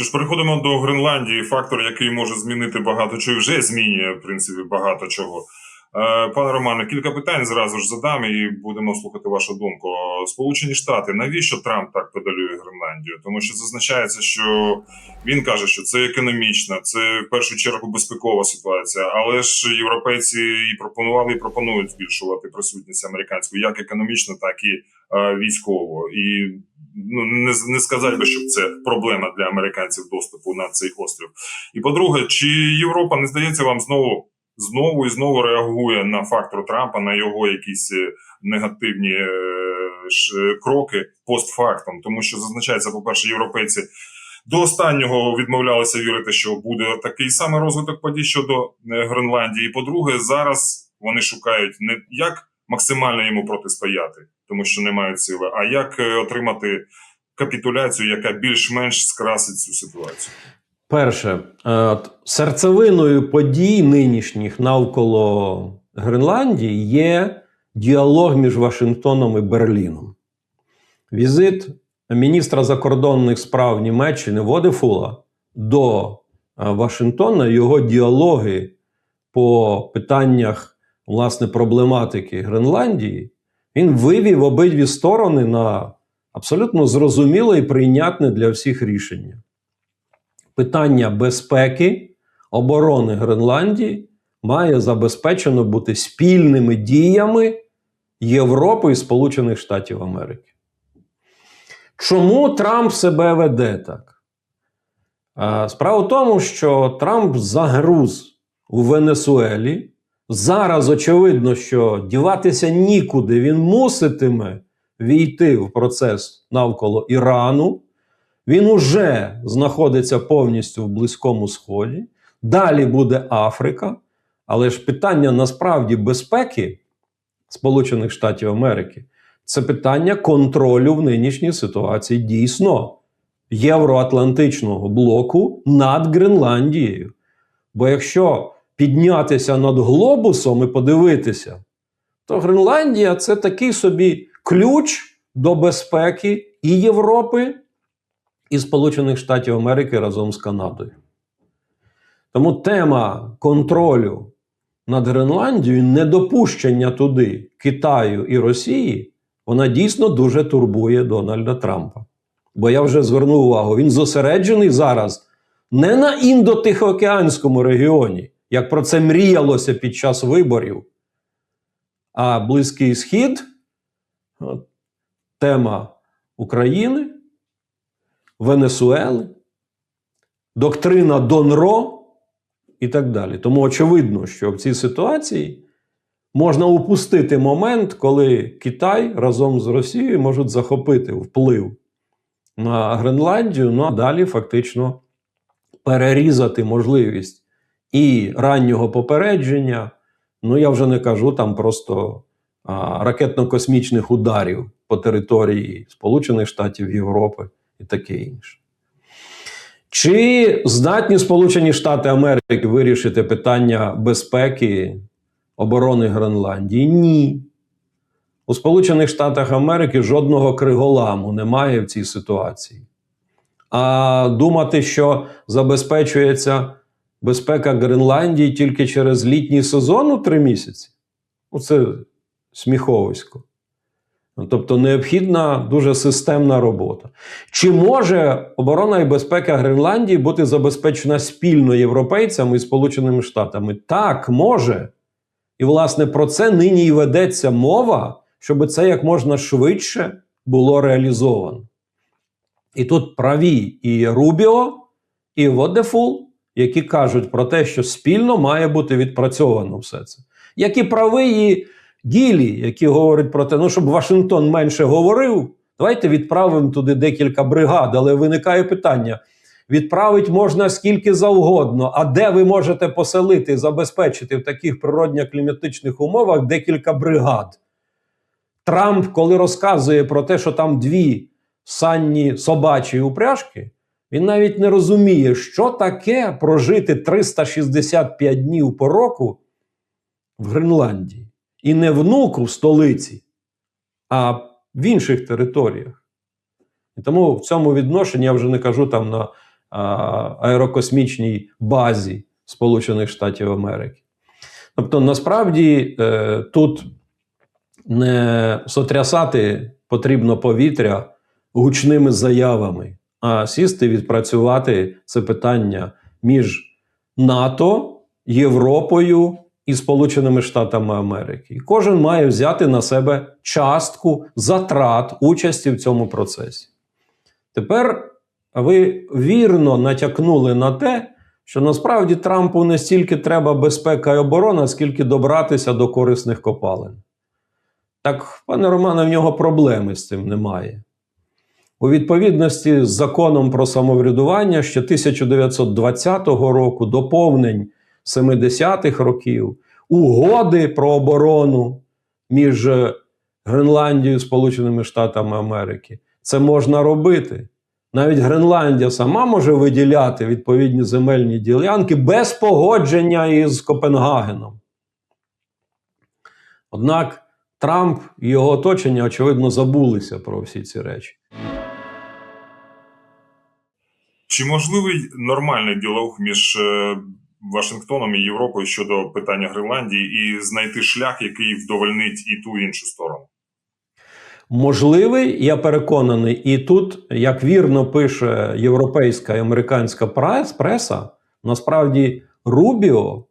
Що ж, переходимо до Гренландії, фактор, який може змінити багато чого, вже змінює, в принципі, багато чого. Е, Пане Романе, кілька питань зразу ж задам і будемо слухати вашу думку. Сполучені Штати, навіщо Трамп так педалює Гренландію? Тому що зазначається, що він каже, що це економічна, це в першу чергу безпекова ситуація. Але ж європейці і пропонували і пропонують збільшувати присутність американську як економічно, так і е, військово. І ну не, не сказати би, щоб це проблема для американців доступу на цей острів. І по-друге, чи Європа не здається вам знову знову і знову реагує на фактор Трампа, на його якісь е, негативні е, ж, кроки постфактом, тому що зазначається, по-перше, європейці. До останнього відмовлялися вірити, що буде такий самий розвиток подій щодо е, Гренландії. По-друге, зараз вони шукають не як максимально йому протистояти, тому що не мають сили, а як е, отримати капітуляцію, яка більш-менш скрасить цю ситуацію. Перше, е, серцевиною подій нинішніх навколо Гренландії є діалог між Вашингтоном і Берліном. Візит міністра закордонних справ Німеччини Водефула до е, Вашингтона, його діалоги по питаннях власне проблематики Гренландії, він вивів обидві сторони на абсолютно зрозуміле і прийнятне для всіх рішення питання безпеки оборони Гренландії має забезпечено бути спільними діями Європи і Сполучених Штатів Америки. Чому Трамп себе веде так? Справа в тому, що Трамп загруз у Венесуелі. Зараз очевидно, що діватися нікуди він муситиме війти в процес навколо Ірану. Він уже знаходиться повністю в Близькому Сході. Далі буде Африка. Але ж питання насправді безпеки Сполучених Штатів Америки це питання контролю в нинішній ситуації дійсно євроатлантичного блоку над Гренландією. Бо якщо піднятися над глобусом і подивитися, то Гренландія це такий собі ключ до безпеки і Європи і Сполучених Штатів Америки разом з Канадою. Тому тема контролю над Гренландією, недопущення туди Китаю і Росії, вона дійсно дуже турбує Дональда Трампа. Бо я вже звернув увагу, він зосереджений зараз не на індотихоокеанському регіоні, як про це мріялося під час виборів, а Близький Схід, тема України. Венесуели, доктрина Донро і так далі. Тому очевидно, що в цій ситуації можна упустити момент, коли Китай разом з Росією можуть захопити вплив на Гренландію, ну а далі фактично перерізати можливість і раннього попередження. Ну я вже не кажу там просто ракетно-космічних ударів по території Сполучених Штатів Європи і таке інше. Чи здатні Сполучені Штати Америки вирішити питання безпеки оборони Гренландії? Ні. У Сполучених Штатах Америки жодного криголаму немає в цій ситуації. А думати, що забезпечується безпека Гренландії тільки через літній сезон у три місяці ну це сміховисько. Тобто необхідна дуже системна робота. Чи може оборона і безпека Гренландії бути забезпечена спільно європейцями і Сполученими Штатами? Так, може. І, власне, про це нині і ведеться мова, щоб це як можна швидше було реалізовано. І тут праві і Рубіо, і Водефул, які кажуть про те, що спільно має бути відпрацьовано все це. Як і правий і Гілі, які говорять про те, ну щоб Вашингтон менше говорив, давайте відправимо туди декілька бригад, але виникає питання: відправить можна скільки завгодно, а де ви можете поселити, забезпечити в таких природньо-кліматичних умовах декілька бригад? Трамп, коли розказує про те, що там дві санні собачі упряжки, він навіть не розуміє, що таке прожити 365 днів по року в Гренландії. І не внуку в столиці, а в інших територіях. І тому в цьому відношенні я вже не кажу там на а, аерокосмічній базі Сполучених Штатів Америки. Тобто, насправді е, тут не сотрясати потрібно повітря гучними заявами, сісти відпрацювати це питання між НАТО, Європою і Сполученими Штатами Америки. І кожен має взяти на себе частку затрат участі в цьому процесі. Тепер ви вірно натякнули на те, що насправді Трампу не стільки треба безпека і оборона, скільки добратися до корисних копалин. Так, пане Романе, в нього проблеми з цим немає. У відповідності з законом про самоврядування ще 1920 року, доповнень 70-х років, угоди про оборону між е, Гренландією і Сполученими Штатами Америки. Це можна робити. Навіть Гренландія сама може виділяти відповідні земельні ділянки без погодження із Копенгагеном. Однак Трамп і його оточення, очевидно, забулися про всі ці речі. Чи можливий нормальний діалог між е, Вашингтоном і Європою щодо питання Гренландії і знайти шлях, який вдовольнить і ту і іншу сторону? Можливий, я переконаний, і тут, як вірно пише європейська і американська прес- преса, насправді Рубіо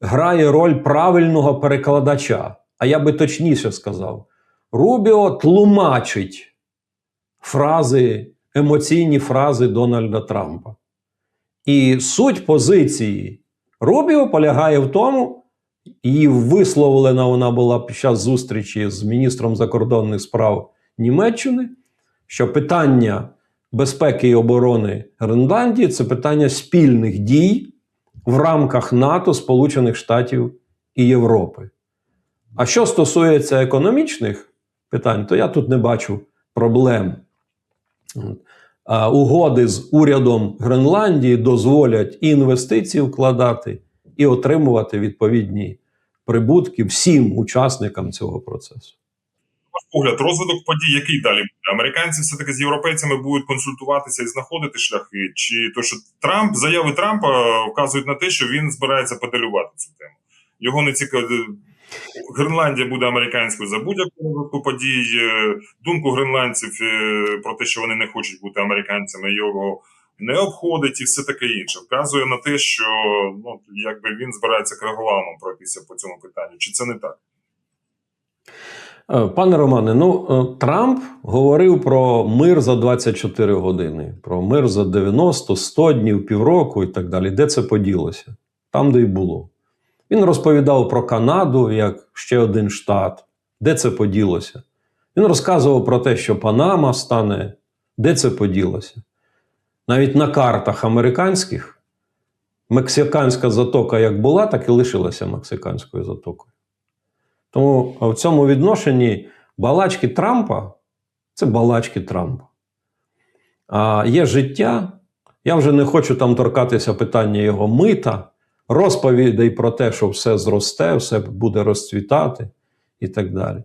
грає роль правильного перекладача. А я би точніше сказав: Рубіо тлумачить фрази, емоційні фрази Дональда Трампа. І суть позиції Рубіо полягає в тому, і висловлена вона була під час зустрічі з міністром закордонних справ Німеччини, що питання безпеки і оборони Гренландії це питання спільних дій в рамках НАТО, Сполучених Штатів і Європи. А що стосується економічних питань, то я тут не бачу проблем. Угоди з урядом Гренландії дозволять і інвестиції вкладати, і отримувати відповідні прибутки всім учасникам цього процесу. Погляд, розвиток подій, який далі буде? Американці все-таки з європейцями будуть консультуватися і знаходити шляхи? Чи то, що Трамп, заяви Трампа вказують на те, що він збирається педалювати цю тему? Його не цікаво. Гренландія буде американською за будь-яку розвитку подій. Е, Думку гренландців е, про те, що вони не хочуть бути американцями, його не обходить і все таке інше. Вказує на те, що ну якби він збирається криголамом пройтися по цьому питанню. Чи це не так? Е, Пане Романе, ну Трамп говорив про мир за 24 години, про мир за 90, 100 днів, півроку і так далі. Де це поділося? Там, де й було. Він розповідав про Канаду як ще один штат. Де це поділося? Він розказував про те, що Панама стане. Де це поділося? Навіть на картах американських мексиканська затока як була, так і лишилася мексиканською затокою. Тому в цьому відношенні балачки Трампа це балачки Трампа. А є життя. Я вже не хочу там торкатися питання його мита, розповідей про те, що все зросте, все буде розцвітати і так далі.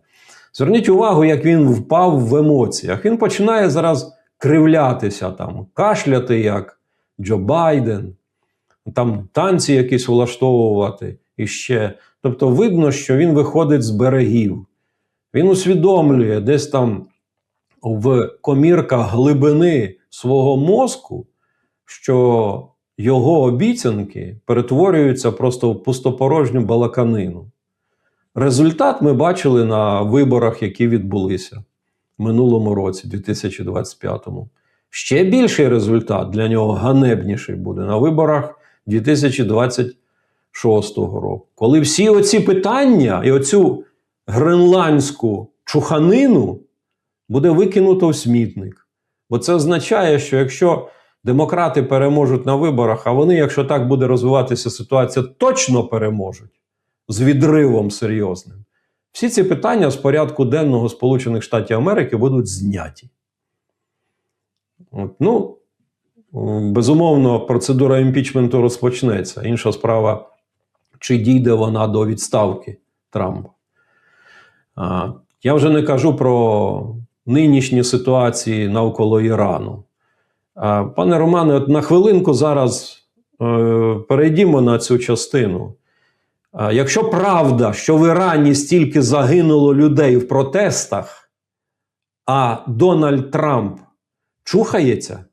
Зверніть увагу, як він впав в емоціях. Він починає зараз кривлятися, там, кашляти, як Джо Байден, там танці якісь влаштовувати іще. Тобто видно, що він виходить з берегів. Він усвідомлює десь там в комірках глибини свого мозку, що його обіцянки перетворюються просто в пустопорожню балаканину. Результат ми бачили на виборах, які відбулися в минулому році, 2025-му. Ще більший результат для нього ганебніший буде на виборах 2026 року. Коли всі оці питання і оцю гренландську чуханину буде викинуто в смітник. Бо це означає, що якщо демократи переможуть на виборах, а вони, якщо так буде розвиватися ситуація, точно переможуть з відривом серйозним. Всі ці питання з порядку денного Сполучених Штатів Америки будуть зняті. От, ну, безумовно, процедура імпічменту розпочнеться. Інша справа, чи дійде вона до відставки Трампа. Я вже не кажу про нинішні ситуації навколо Ірану. Пане Романе, от на хвилинку зараз е, перейдімо на цю частину. Якщо правда, що в Ірані стільки загинуло людей в протестах, а Дональд Трамп чухається,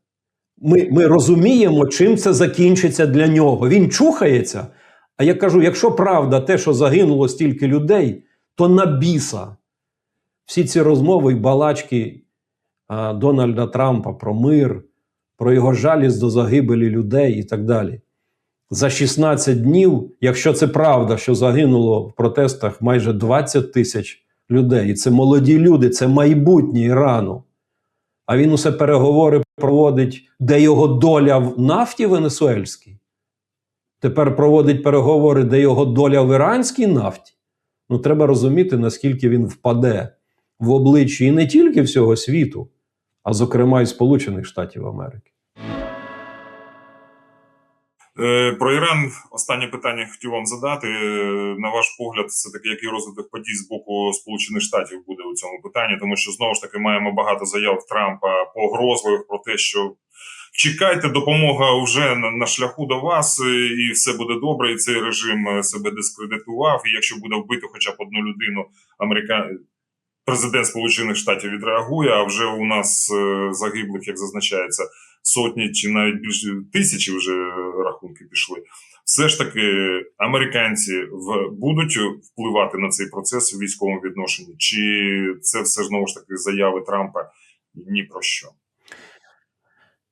ми, ми розуміємо, чим це закінчиться для нього. Він чухається. А я кажу: якщо правда, те, що загинуло стільки людей, то на біса. Всі ці розмови і балачки Дональда Трампа про мир, про його жалість до загибелі людей і так далі. За 16 днів, якщо це правда, що загинуло в протестах майже 20 тисяч людей, і це молоді люди, це майбутнє Ірану. А він усе переговори проводить, де його доля в нафті венесуельській. Тепер проводить переговори, де його доля в іранській нафті. Ну, треба розуміти, наскільки він впаде в обличчі і не тільки всього світу, а зокрема і Сполучених Штатів Америки. Е, Про Іран останнє питання хотів вам задати. Е, На ваш погляд, це таки який розвиток подій з боку Сполучених Штатів буде у цьому питанні, тому що знову ж таки маємо багато заяв Трампа погрозливих про те, що чекайте, допомога вже на, шляху до вас, е, і все буде добре. І цей режим себе дискредитував. І якщо буде вбито хоча б одну людину, америка... президент Сполучених Штатів відреагує. А вже у нас загиблих, як зазначається, сотні чи навіть більше тисячі вже рахунки пішли. Все ж таки, американці в будуть впливати на цей процес у військовому відношенні, чи це все знову ж таки заяви Трампа ні про що?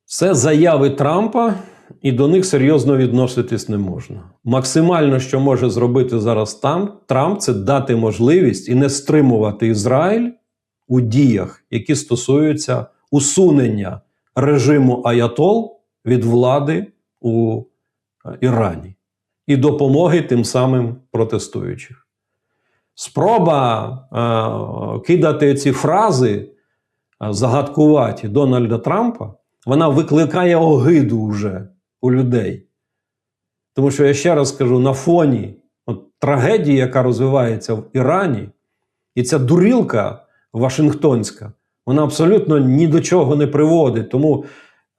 Це заяви Трампа, і до них серйозно відноситись не можна. Максимально, що може зробити зараз там, Трамп, це дати можливість і не стримувати Ізраїль у діях, які стосуються усунення режиму Аятол від влади у е, Ірані і допомоги тим самим протестуючих. Спроба е, кидати ці фрази е, загадкуваті Дональда Трампа, вона викликає огиду вже у людей. Тому що я ще раз скажу: на фоні от, трагедії, яка розвивається в Ірані, і ця дурілка Вашингтонська, вона абсолютно ні до чого не приводить. Тому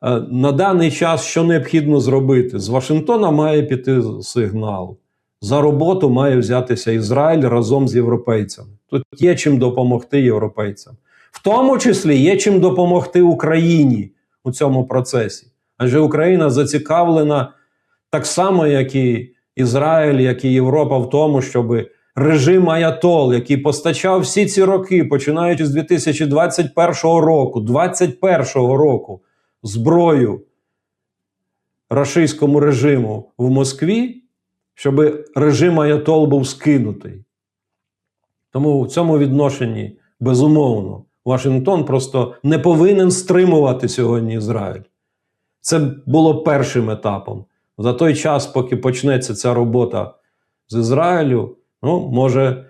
е, на даний час що необхідно зробити? З Вашингтона має піти сигнал. За роботу має взятися Ізраїль разом з європейцями. Тут є чим допомогти європейцям. В тому числі є чим допомогти Україні у цьому процесі. Адже Україна зацікавлена так само, як і Ізраїль, як і Європа, в тому, щоб режим Аятол, який постачав всі ці роки, починаючи з 2021 року, 21 року, зброю рашистському режиму в Москві, щоб режим Аятол був скинутий. Тому в цьому відношенні, безумовно, Вашингтон просто не повинен стримувати сьогодні Ізраїль. Це було першим етапом. За той час, поки почнеться ця робота з Ізраїлю, ну, може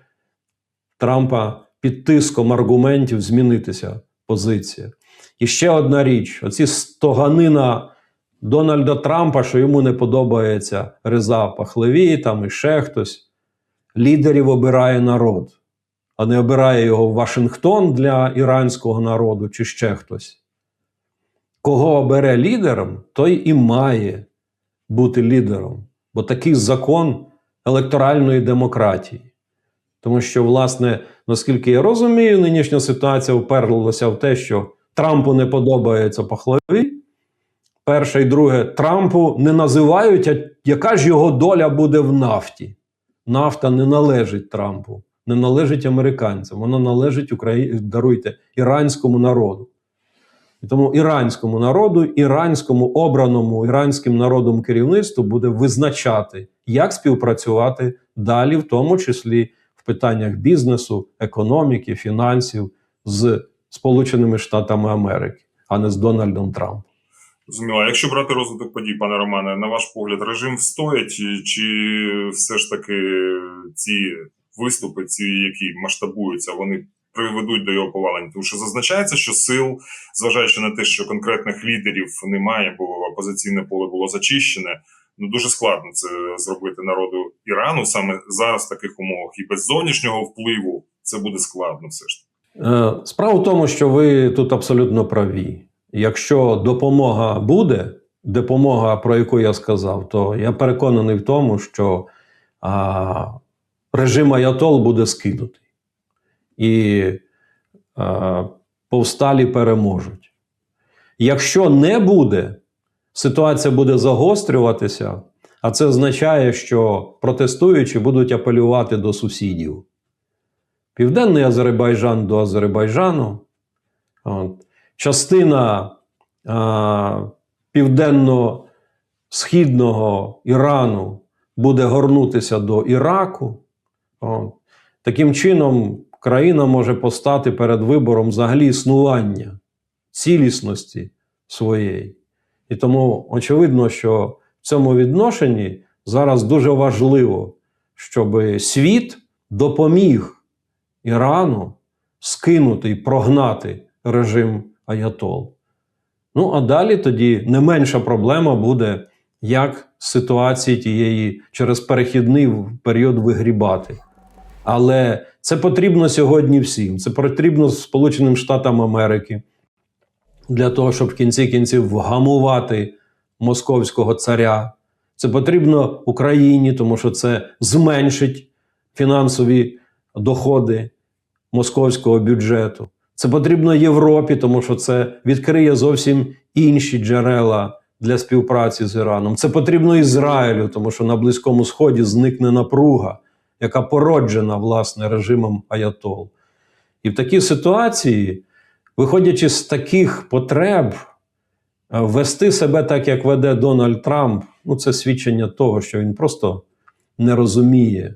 Трампа під тиском аргументів змінитися позиція. І ще одна річ: оці стоганина Дональда Трампа, що йому не подобається Реза Пахлеві, там і ще хтось. Лідерів обирає народ, а не обирає його Вашингтон для іранського народу чи ще хтось. Кого обере лідером, той і має бути лідером. Бо такий закон електоральної демократії. Тому що, власне, наскільки я розумію, нинішня ситуація вперлася в те, що Трампу не подобається Пахлаві. Перше і друге, Трампу не називають, а яка ж його доля буде в нафті. Нафта не належить Трампу, не належить американцям, вона належить Украї... даруйте, іранському народу. І тому іранському народу, іранському обраному іранським народом керівництву буде визначати, як співпрацювати далі, в тому числі в питаннях бізнесу, економіки, фінансів з Сполученими Штатами Америки, а не з Дональдом Трампом. Зрозуміло. Якщо брати розвиток подій, пане Романе, на ваш погляд, режим встоять, чи, все ж таки ці виступи, ці які масштабуються, вони приведуть до його повалення? Тому що зазначається, що сил, зважаючи на те, що конкретних лідерів немає, бо опозиційне поле було зачищене. Ну дуже складно це зробити народу Ірану саме зараз в таких умовах, і без зовнішнього впливу це буде складно, все ж. Е, Справа в тому, що ви тут абсолютно праві. якщо допомога буде, допомога, про яку я сказав, то я переконаний в тому, що а, режим Аятол буде скинутий. І а, повсталі переможуть. Якщо не буде, ситуація буде загострюватися, а це означає, що протестуючі будуть апелювати до сусідів. Південний Азербайджан до Азербайджану, частина а, південно-східного Ірану буде горнутися до Іраку. От. Таким чином, країна може постати перед вибором взагалі існування цілісності своєї. І тому очевидно, що в цьому відношенні зараз дуже важливо, щоб світ допоміг Ірану скинути і прогнати режим Аятол. Ну, а далі тоді не менша проблема буде, як з ситуації тієї через перехідний період вигрібати. Але це потрібно сьогодні всім. Це потрібно Сполученим Штатам Америки для того, щоб в кінці кінців вгамувати московського царя. Це потрібно Україні, тому що це зменшить фінансові доходи московського бюджету. Це потрібно Європі, тому що це відкриє зовсім інші джерела для співпраці з Іраном. Це потрібно Ізраїлю, тому що на Близькому Сході зникне напруга, яка породжена власне режимом Аятол. І в такій ситуації, виходячи з таких потреб, е, вести себе так, як веде Дональд Трамп, ну це свідчення того, що він просто не розуміє,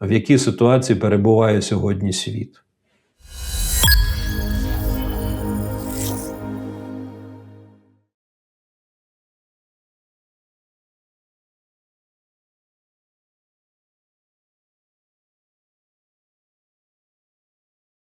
в якій ситуації перебуває сьогодні світ.